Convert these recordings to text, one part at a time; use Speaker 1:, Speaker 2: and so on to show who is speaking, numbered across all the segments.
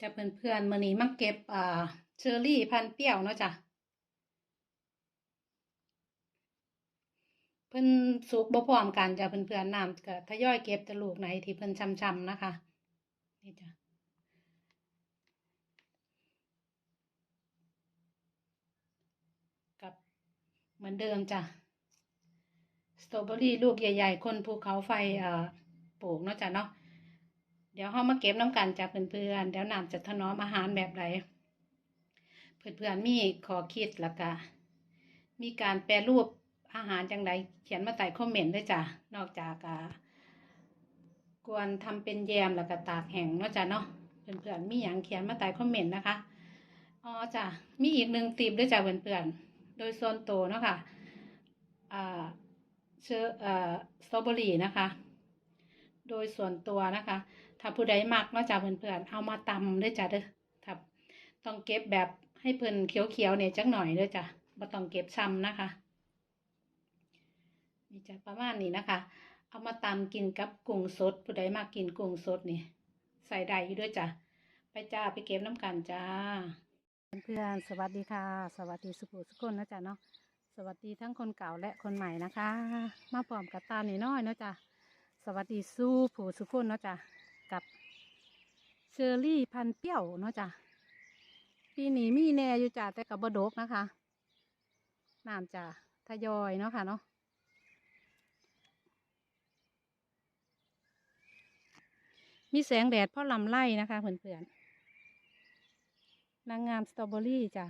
Speaker 1: จะเพื่อนๆมื้อนี้มาเก็บอ่าเชอร์รี่พันเปรี้ยวเนาะจ้ะเพิ่อนสุกบ่พร้อมกันจ้ะเพื่อนๆน้ำก็ทยอยเก็บแต่ลูกไหนที่เพิ่นช้ำๆนะคะนี่จ้ะกับเหมือนเดิมจ้ะสตรอเบอรี่ลูกใหญ่ ๆ คนภูเขาไฟเอ่อปลูกเนาะจ้ะเนาะ เดี๋ยวเรามาเก็บน้ำกันจากเพื่อนๆเดี๋ยวน้ำจะถนอมอาหารแบบไรเพื่อนๆมีขอคิดแล้วก็มีการแปรรูปอาหารจังไรเขียนมาใต้คอมเมนต์ด้วยจ้ะนอกจากอ่ากวนทำเป็นแยมแล้วก็ตากแห้งเนาะจ้ะเนาะเพื่อนๆมีอย่างเขียนมาใต้คอมเมนต์นะคะอ๋อจ้ะมีอีกหนึ่งตีมด้วยจ้ะเพื่อนๆโดยโซนโตวเนาะค่ะอ่าเชื้อเอ่อสตรอเบอรี่นะคะ โดยส่วนตัวนะคะ ถ้าผู้ใดมักเนาะจ้ะเพื่อนๆเอามาตำด้อจ้ะเด้อถ้าต้องเก็บแบบให้เพิ่นเขียวๆเนี่ยจักหน่อยด้อจ้ะบ่ต้องเก็บช้ำนะคะนี่จ้ะประมาณนี้นะคะ เอามาตำกินกับกุ้งสด ผู้ใดมากกินกุ้งสดนี่ใส่ได้อยู่ด้วยจ้ะไปจ้าไปเก็บน้ำกันจ้า เพื่อนๆสวัสดีค่ะ สวัสดีสุขุสุกคนนะจ๊ะเนาะสวัสดีทั้งคนเก่าและคนใหม่นะคะ มาพร้อมกับตาหน่น้อยเนาะจ้ะสวัสดีสู้ผู้สุกคนเนาะจ้ะ กับเชอร์รี่พันเปี้ยวเนาะจ้ะปีนี้มีแน่อยู่จ้ะแต่กับบดกนะคะน้ำจ้ะทยอยเนาะค่ะเนาะมีแสงแดดพราะลำไล่นะคะเพื่อนๆนางงามสตรอเบอรี่จ้ะ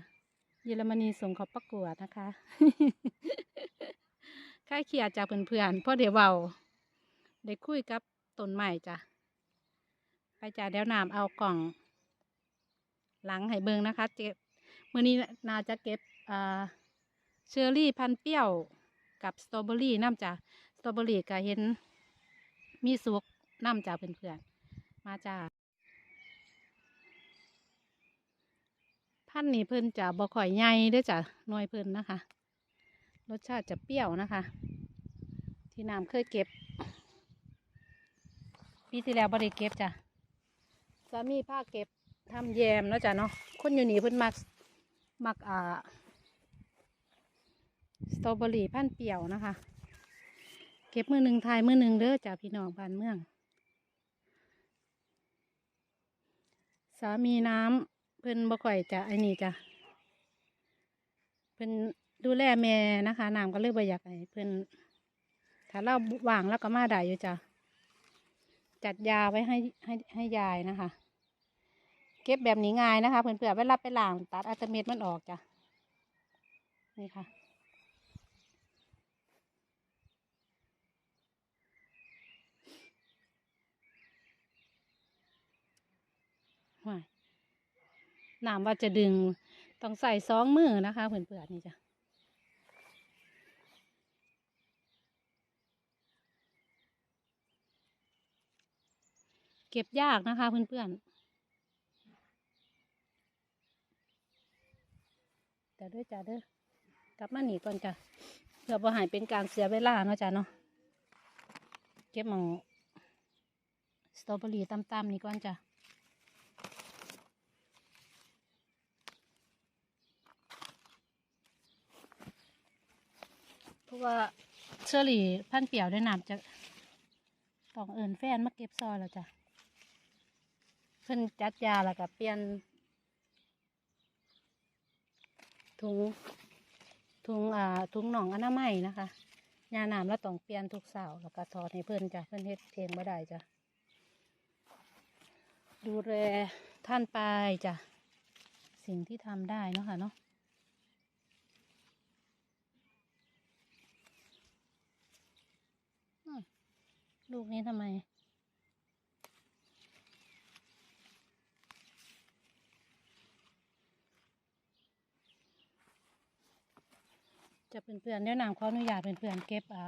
Speaker 1: เยอรมนีส่งเขาประกวดนะคะค่ายเขียดจากเพื่อนๆพราะเดี๋ยวเบาได้คุยกับต้นใหม่จ้ะ ไปจ่ายเดี๋ยวน้ำเอากล่อง หลังให้เบิงนะคะ เก็บมื่อนี้นาจะเก็บเชอร์รี่พันเปรี้ยวกับสตรอเบอรี่น้ำจ้ะสตรอเบอรี่ก็เห็น มีสุกน้ำจ้ะเพื่อนๆมาจ้าพันนี้เพิ่นจะบ่ข่อยใหญ่ด้วยจ้ะหน่วยเพิ่นนะคะ รสชาติจะเปรี้ยวนะคะ ที่น้ำเคยเก็บปีที่แล้วบริเก็บจ้ะ สามีพาเก็บทำแยมเนาะจ้ะเนาะคนอยู่นี่เพิ่นมักมักอ่าสตรอเบอรี่พันเปียวนะคะ เก็บมือหนึ่งทายมือหนึ่งเด้อจ้ะพี่น้องบ้านเมือง สามีน้ำเพิ่นบ่ค่อยจะไอ้นี่จ้ะเพิ่นดูแลแม่นะคะน้ำก็เลยบ่อยากให้เพิ่นถ้าเราว่างแล้วก็มาได้อยู่จ้ะ จัดยาไว้ให้ให้ให้ยายนะคะ เก็บแบบนี้ง่ายนะคะเพื่อนๆเวลาไปล้างตัดอัตเม็ดมันออกจ้ะนี่ค่ะว้ายน้ำว่าจะดึงต้องใส่สองมือนะคะเพื่อนๆนี่จ้ะ ก็บยากนะคะเพื่อนๆแต่ด้วยจ้าเด้อกลับมาหนีก่อนจ้ะเพื่อบ่หายเป็นการเสียเวลาเนาะจ้ะเนาะเก็บหมองสตรอเบอรี่ตำๆนี่ก่อนจ้ะเพราะว่าเชอรี่พันเปียวด้น้ำจะต้องเอินแฟนมาเก็บซอยแล้วจ้ะ เพิ่นจัดยาแล้วก็เปลี่ยนถุงถุงอ่าถุงหนองอนามัยนะคะยาหน้ำแล้วต้องเปลี่ยนทุกเสาร์แล้วก็ถอดให้เพิ่อนจ้ะเพิ่อนเฮ็ดเองบ่ได้จ้ะดูแลท่านไปจ้ะสิ่งที่ทำได้เนาะค่ะเนาะลูกนี้ทำไม จะเป็นเพื่อนๆเดี๋ยนางขออนุญาตเป็นเพื่อนๆเก็บอ่า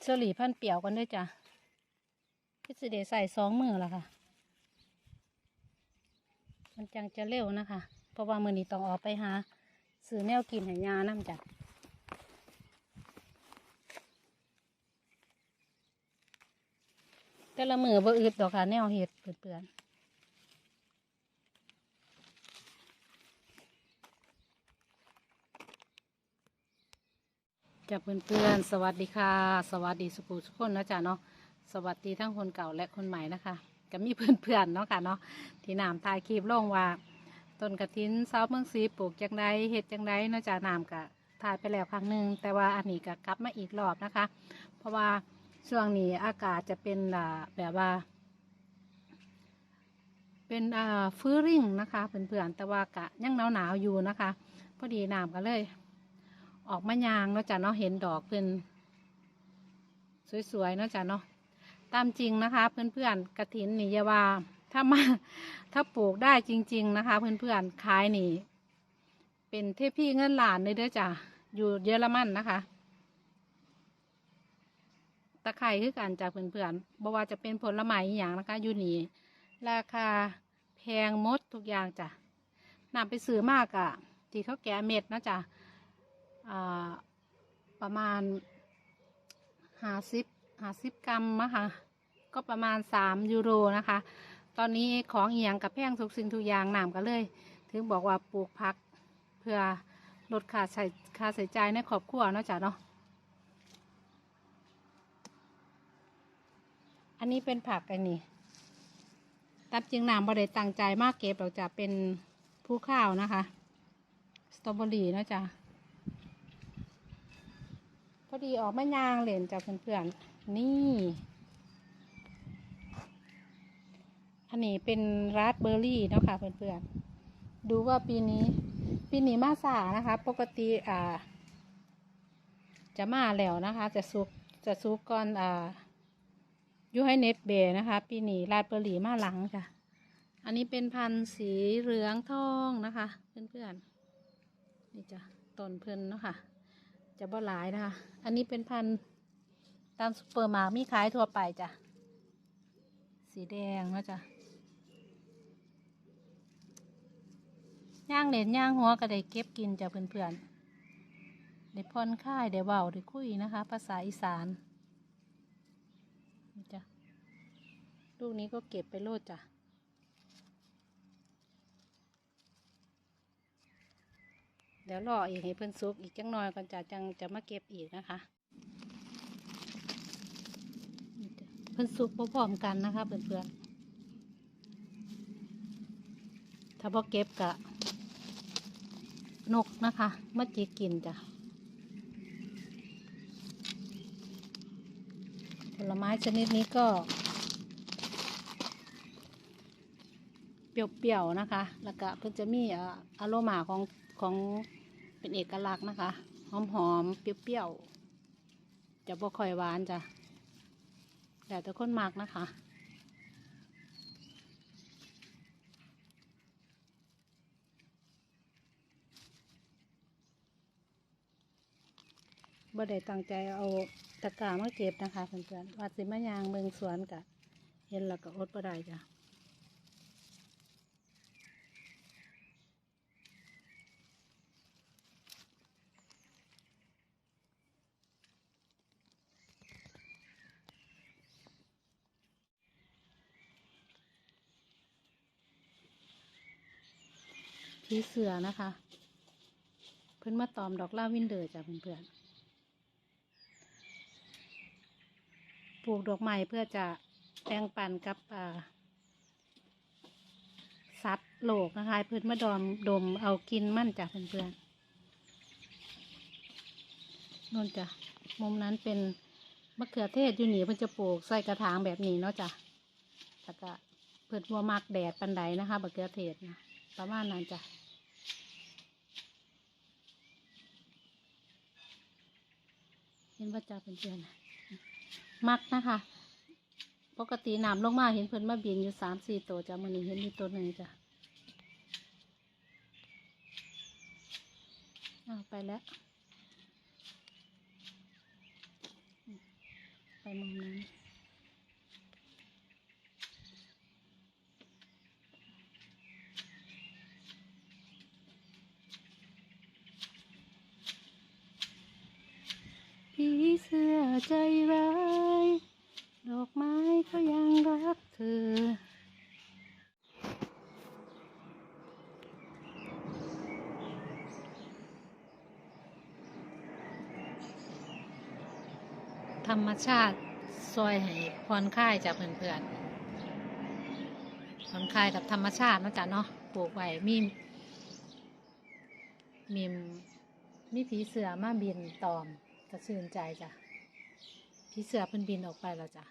Speaker 1: เชอรี่พันเปียวกันด้วยจ้ะพิสเดใส่สองมือล้วค่ะ มันจังจะเร็วนะคะ เพราะว่ามือนี้ต้องออกไปหาซื้อแนวกินห้ยาน้ำจ้ะแต่ละมือบ่อึดดอกค่ะ แนวเห็ดเปื่อนๆ จะเพื่อนๆ สวัสดีค่ะ สวัสดีสุขุทุกคนนะจ๊ะเนาะ สวัสดีทั้งคนเก่าและคนใหม่นะคะ ก็มีเพื่อนๆเนาะค่ะเนาะ ที่นามทายคลิปลงว่า ต้นกระถินเสาเมืองสีปลูกจังไดเห็ดจังไดเนาะจ๊ะนามกะถ่ายไปแล้วครั้งหนึ่งแต่ว่าอันนี้ก็กลับมาอีกรอบนะคะ เพราะว่าช่วงนี้อากาศจะเป็นแบบว่า เป็นอ่าฟื้ริ่งนะคะเพื่อนๆ แต่ว่ากะยังหนาวหนาวๆอยู่นะคะ พอดีน้ำก็เลย ออกมายางเนาะจ้ะเนาะเห็นดอกเพื่อนสวยๆเนาะจ้ะเนาะตามจริงนะคะ เพื่อนๆกระถินนี่ยาวาถ้ามาถ้าปลูกได้จริง ๆนะคะ เพื่อนๆขายนี่ เป็นเทพี่เงินหลานเลยเด้อจ้ะอยู่เยอรมันนะคะตะไคร้คือกันจากเพื่อนๆบ่ว่าจะเป็นผลไม้อย่างนะคะอยู่นี่ราคาแพงมดทุกอย่างจ้ะนำไปซื้อมากอะที่เขาแกะเม็ดนะจ้ะอ่า ประมาณห้าสิบห้าสิบกรัมมะค่ะก็ประมาณสามยูโรนะคะ ตอนนี้ของเอียงกับแพงทุกสิ่งทุกอย่างหนำกันเลย ถึงบอกว่าปลูกผักเพื่อลดค่าใช้ค่าใช้จ่ายในครอบครัวเนาะจ้ะเนาะอันนี้เป็นผักไอ้นี่ตามจริงน้ำบริเตังใจมากเก็บเราจะเป็นผู้ข้าวนะคะ สตรอเบอรี่เนาะจ๊ะ อดีออกมายางเหรนจากเพื่อนๆนี่ อันนี้เป็นราสเบอร์รี่เนาะค่ะเพื่อนๆ ดูว่าปีนี้ ปีนี้มาสานะคะ ปกติอ่า จะมาแล้วนะคะ จะซุกจะซุกก่อนอ่ายูให้เน็ตเบย์นะคะ ปีนี้ราดเบอร์รี่มาหลังจ้ะอันนี้เป็นพันธุ์สีเหลืองทองนะคะ เพื่อนๆ นี่จ้ะต้นเพิ่นเนาะค่ะ จะบ่หลายนะคะ อันนี้เป็นพันธุ์ตามซูเปอร์มาร์มีขายทั่วไปจ้ะ สีแดงนะจ้ะย่างเหรนย่างหัวก็ได้เก็บกินจ้ะเพื่อนๆได้ผ่อนคลายได้เบาได้คุยนะคะ ภาษาอีสานจ้ะลูกนี้ก็เก็บไปโลดจ้ะ เดี๋ยวรออีกให้เพิ่อนซุกอีกจังหน่อยก่อนจะจังจะมาเก็บอีกนะคะเพิ่อนซุกพร้อมๆกันนะคะเพื่อนๆถ้าพอเก็บกะนกนะคะมาจีกินจ้ะผลไม้ชนิดนี้ก็ เปรี้ยวๆนะคะ แล้วก็เพิ่นจะมีอ่าอารมาของของ เป็นเอกลักษณ์นะคะ หอมๆเปรี้ยวๆ จะบ่ค่อยหวานจ้ะแต่แต่คนมากนะคะ บ่ได้ตั้งใจเอาตะกร้ามาเก็บนะคะเพื่อนๆว่าสิมายางเมืองสวนกะ เห็นแล้วก็อดบ่ได้จ้ะ ผีเสือนะคะ เพิ่นมาตอมดอกลาวินเดอร์จ้ะเพื่อนๆปลูกดอกไม้เพื่อจะแบ่งปันกับสัตว์โลกนะคะเพื่อนมาดอมดมเอากินมั่นจ้ะเพื่อนๆนู่นจ้ะมุมนั้นเป็นมะเขือเทศอยู่หนีเพื่อนจะปลูกใส่กระถางแบบนี้เนาะจ้ะแล้วก็เพื่อนว่ามักแดดปันไดนะคะมะเขือเทศนะประมาณนั้นจ้ะ เห็นว่าจะเป็นเดือนมักนะคะ ปกติน้ำลงมาเห็นเพิ่นมาบินอยู่สามสี่ตัวจ้ะมันนี้เห็นมีตัวหนึ่งจ้ะอ้าไปแล้ว ไปมุมนั้นพี่เสื้อใจร้าย ดอกไม้ก็ยัง ธรรมชาติซอยให้ผ่อนคลายจากเพื่อนๆผ่อนคลายกับธรรมชาตินะจ๊ะเนาะปลูกไว้มีมีมีผีเสือมาบินตอมจะชื่นใจจ้ะผีเสือเพิ่นบินออกไปแล้วจ้ะ